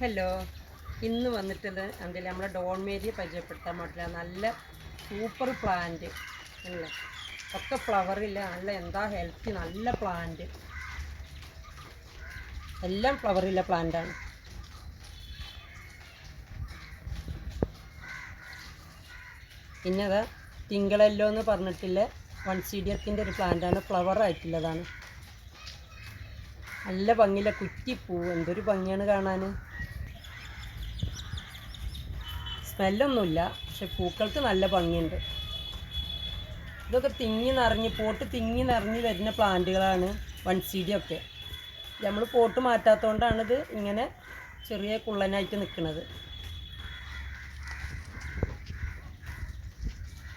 Hello. ഇന്ന് വന്നിട്ടത് എന്തെങ്കിലും Don ഡോൺമേരിയെ പരിചയപ്പെടുത്താൻ പറ്റില്ല നല്ല സൂപ്പർ പ്ലാന്റ് അല്ലേ ഒക്കെ ഫ്ലവറില്ല നല്ല എന്താ ഹെൽത്തി നല്ല പ്ലാന്റ്. എല്ലാം ഫ്ലവറില്ല പ്ലാന്റാണ് പിന്നെ അതാ തിങ്കളല്ലോ എന്ന് പറഞ്ഞിട്ടില്ല വൺ സീഡിയത്തിന്റെ ഒരു പ്ലാന്റാണ് ഫ്ലവർ ആയിട്ടുള്ളതാണ്. നല്ല ഭംഗിയില്ല കുറ്റിപ്പൂ. എന്തൊരു ഭംഗിയാണ് കാണാൻ. സ്മെല്ലൊന്നുമില്ല. പക്ഷെ പൂക്കൾക്ക് നല്ല ഭംഗിയുണ്ട്. ഇതൊക്കെ തിങ്ങി നിറഞ്ഞ് പോട്ട് തിങ്ങി നിറഞ്ഞ് വരുന്ന പ്ലാന്റുകളാണ് വൺ ഒക്കെ. നമ്മൾ പോട്ട് മാറ്റാത്തതുകൊണ്ടാണ് ഇത് ഇങ്ങനെ ചെറിയ കുള്ളനായിട്ട് നിൽക്കുന്നത്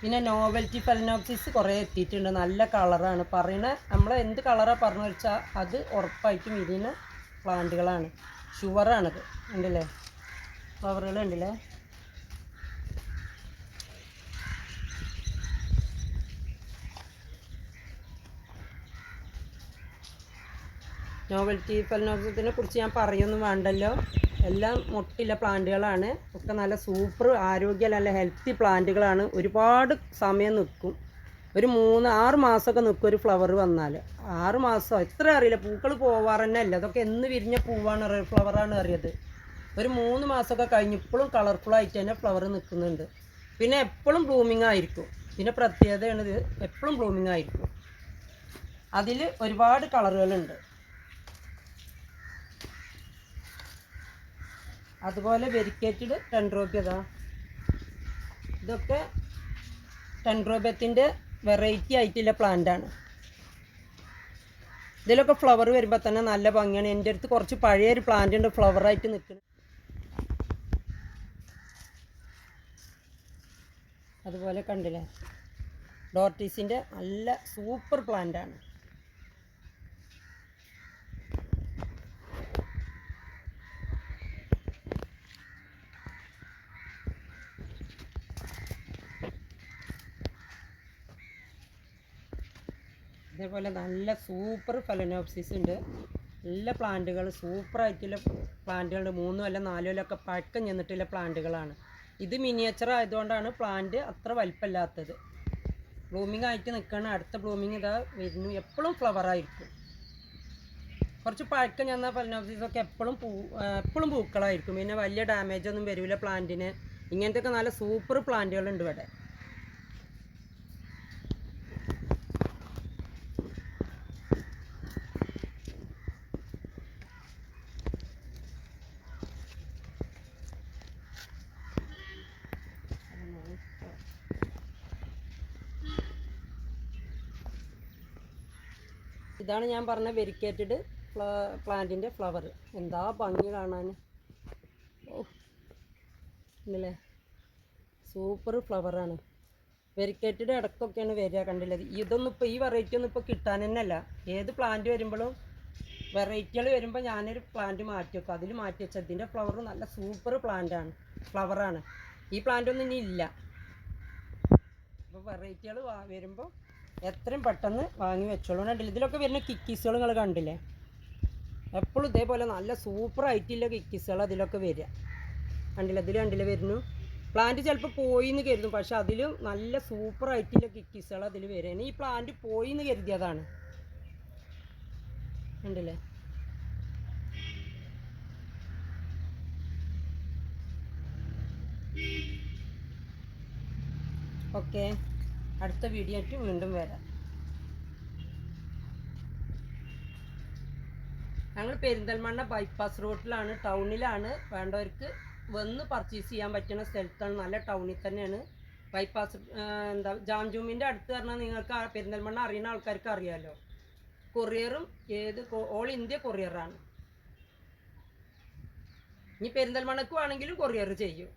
പിന്നെ നോവൽറ്റി ഫെലനോപ്സിസ് കുറേ എത്തിയിട്ടുണ്ട്. നല്ല കളറാണ്. പറയണ നമ്മൾ എന്ത് കളറാണ് പറഞ്ഞു വെച്ചാൽ അത് ഉറപ്പായിട്ടും വിരിയുന്ന പ്ലാന്റുകളാണ്. ഷുവറാണത്. ഉണ്ടല്ലേ? ഫ്ലവറുകൾ ഉണ്ടല്ലേ? നോവൽറ്റി ഫലനോത്സവത്തിനെ കുറിച്ച് ഞാൻ പറയൊന്നും വേണ്ടല്ലോ. എല്ലാം മുട്ടില്ല പ്ലാന്റുകളാണ്. ഒക്കെ നല്ല സൂപ്പർ ആരോഗ്യ നല്ല ഹെൽത്തി പ്ലാന്റുകളാണ്. ഒരുപാട് സമയം നിൽക്കും. ഒരു മൂന്ന് ആറ് മാസമൊക്കെ നിൽക്കും ഒരു ഫ്ലവർ വന്നാൽ. ആറ് മാസം എത്ര അറിയില്ല. പൂക്കൾ പോവാറ് തന്നെ അല്ല. അതൊക്കെ എന്ന് വിരിഞ്ഞ പൂവാണ് ഫ്ലവറാണ് അറിയത്. ഒരു മൂന്ന് മാസമൊക്കെ കഴിഞ്ഞ് ഇപ്പോഴും കളർഫുൾ ആയിട്ട് തന്നെ ഫ്ലവർ നിൽക്കുന്നുണ്ട്. പിന്നെ എപ്പോഴും ബ്ലൂമിങ് ആയിരിക്കും. പിന്നെ പ്രത്യേകതയാണ് എപ്പോഴും ബ്ലൂമിങ് ആയിരിക്കും. അതിൽ ഒരുപാട് കളറുകളുണ്ട് അതുപോലെ വെരിക്കേറ്റഡ് ടെൻഡ്രോബ്യതാ ഇതൊക്കെ ടെൻഡ്രോബ്യത്തിന്റെ വെറൈറ്റി ആയിട്ടുള്ള പ്ലാന്റാണ് ഇതിലൊക്കെ ഫ്ലവർ വരുമ്പോൾ തന്നെ നല്ല ഭംഗിയാണ്. എന്റെ അടുത്ത് കുറച്ച് പഴയൊരു പ്ലാന്റ് ഉണ്ട് ഫ്ലവറായിട്ട് നിൽക്കുന്നത് അതുപോലെ കണ്ടില്ലേ? ഡോർട്ടീസിന്റെ നല്ല സൂപ്പർ പ്ലാന്റാണ് ഇതേപോലെ നല്ല സൂപ്പർ ഫലനോപ്സിസ് ഉണ്ട്. നല്ല പ്ലാന്റുകൾ സൂപ്പറായിട്ടുള്ള പ്ലാന്റുകളുണ്ട്. മൂന്നും അല്ല നാലും അല്ലൊക്കെ പഴക്കം ചെന്നിട്ടുള്ള പ്ലാന്റുകളാണ്. ഇത് മിനിയേച്ചർ ആയതുകൊണ്ടാണ് പ്ലാന്റ് അത്ര വലിപ്പമില്ലാത്തത്. ബ്ലൂമിങ് ആയിട്ട് നിൽക്കുകയാണ് അടുത്ത ബ്ലൂമിങ് ഇതാ വരുന്നു. എപ്പോഴും ഫ്ലവറായിരിക്കും കുറച്ച് പഴക്കം ചെന്ന ഫലനോപ്സിസ് ഒക്കെ എപ്പോഴും പൂ എപ്പോഴും പൂക്കളായിരിക്കും. പിന്നെ വലിയ ഡാമേജ് ഒന്നും വരില്ല പ്ലാന്റിന് ഇങ്ങനത്തെയൊക്കെ നല്ല സൂപ്പർ പ്ലാന്റുകളുണ്ട് ഇവിടെ. ഇതാണ് ഞാൻ പറഞ്ഞ വെരിക്കേറ്റഡ് പ്ലാന്റിന്റെ ഫ്ലവർ. എന്താ ഭംഗി കാണാൻ. ഓ ഇന്നല്ലേ സൂപ്പർ ഫ്ലവറാണ് വെരിക്കേറ്റഡ് ഇടക്കൊക്കെയാണ് വരിക കണ്ടില്ല ഇതൊന്നും ഇപ്പോൾ ഈ വെറൈറ്റി ഒന്നും ഇപ്പോൾ കിട്ടാൻ തന്നെയല്ല. ഏത് പ്ലാന്റ് വരുമ്പോഴും വെറൈറ്റികൾ വരുമ്പോൾ ഞാനൊരു പ്ലാന്റ് മാറ്റി വെക്കും. അതിൽ മാറ്റി വെച്ചാൽ ഇതിന്റെ ഫ്ലവർ നല്ല സൂപ്പർ പ്ലാന്റാണ് ഫ്ലവറാണ് ഈ പ്ലാന്റ് ഒന്നും ഇനി ഇല്ല. അപ്പോൾ വെറൈറ്റികൾ വരുമ്പോൾ എത്രയും പെട്ടെന്ന് വാങ്ങി വെച്ചോളൂ. കണ്ടില്ല? ഇതിലൊക്കെ വരുന്ന കിക്കീസുകൾ നിങ്ങൾ കണ്ടില്ലേ? എപ്പോഴും ഇതേപോലെ നല്ല സൂപ്പർ ആയിട്ടുള്ള കിക്കീസുകൾ അതിലൊക്കെ വരിക. കണ്ടില്ല? ഇതിൽ കണ്ടില്ല വരുന്നു? പ്ലാന്റ് ചിലപ്പോൾ പോയി എന്ന് കരുതും പക്ഷെ അതിലും നല്ല സൂപ്പർ ആയിട്ടുള്ള കിക്കീസുകൾ അതിൽ വരിക. ഈ പ്ലാന്റ് പോയി എന്ന് കരുതിയതാണ് കണ്ടില്ലേ? ഓക്കെ അടുത്ത വീഡിയോ ആയിട്ട് വീണ്ടും വരാം. ഞങ്ങൾ പെരിന്തൽമണ്ണ ബൈപ്പാസ് റോഡിലാണ് ടൗണിലാണ് വേണ്ടവർക്ക് വന്ന് പർച്ചേസ് ചെയ്യാൻ പറ്റുന്ന സ്ഥലത്താണ്. നല്ല ടൗണിൽ തന്നെയാണ് ബൈപ്പാസ് എന്താ ജാംജൂമിന്റെ അടുത്ത് പറഞ്ഞാൽ നിങ്ങൾക്ക് പെരിന്തൽമണ്ണ അറിയുന്ന ആൾക്കാർക്ക് അറിയാമല്ലോ കൊറിയറും ഏത് ഓൾ ഇന്ത്യ കൊറിയറാണ് ഇനി പെരിന്തൽമണ്ണക്ക് വേണമെങ്കിലും കൊറിയർ ചെയ്യും.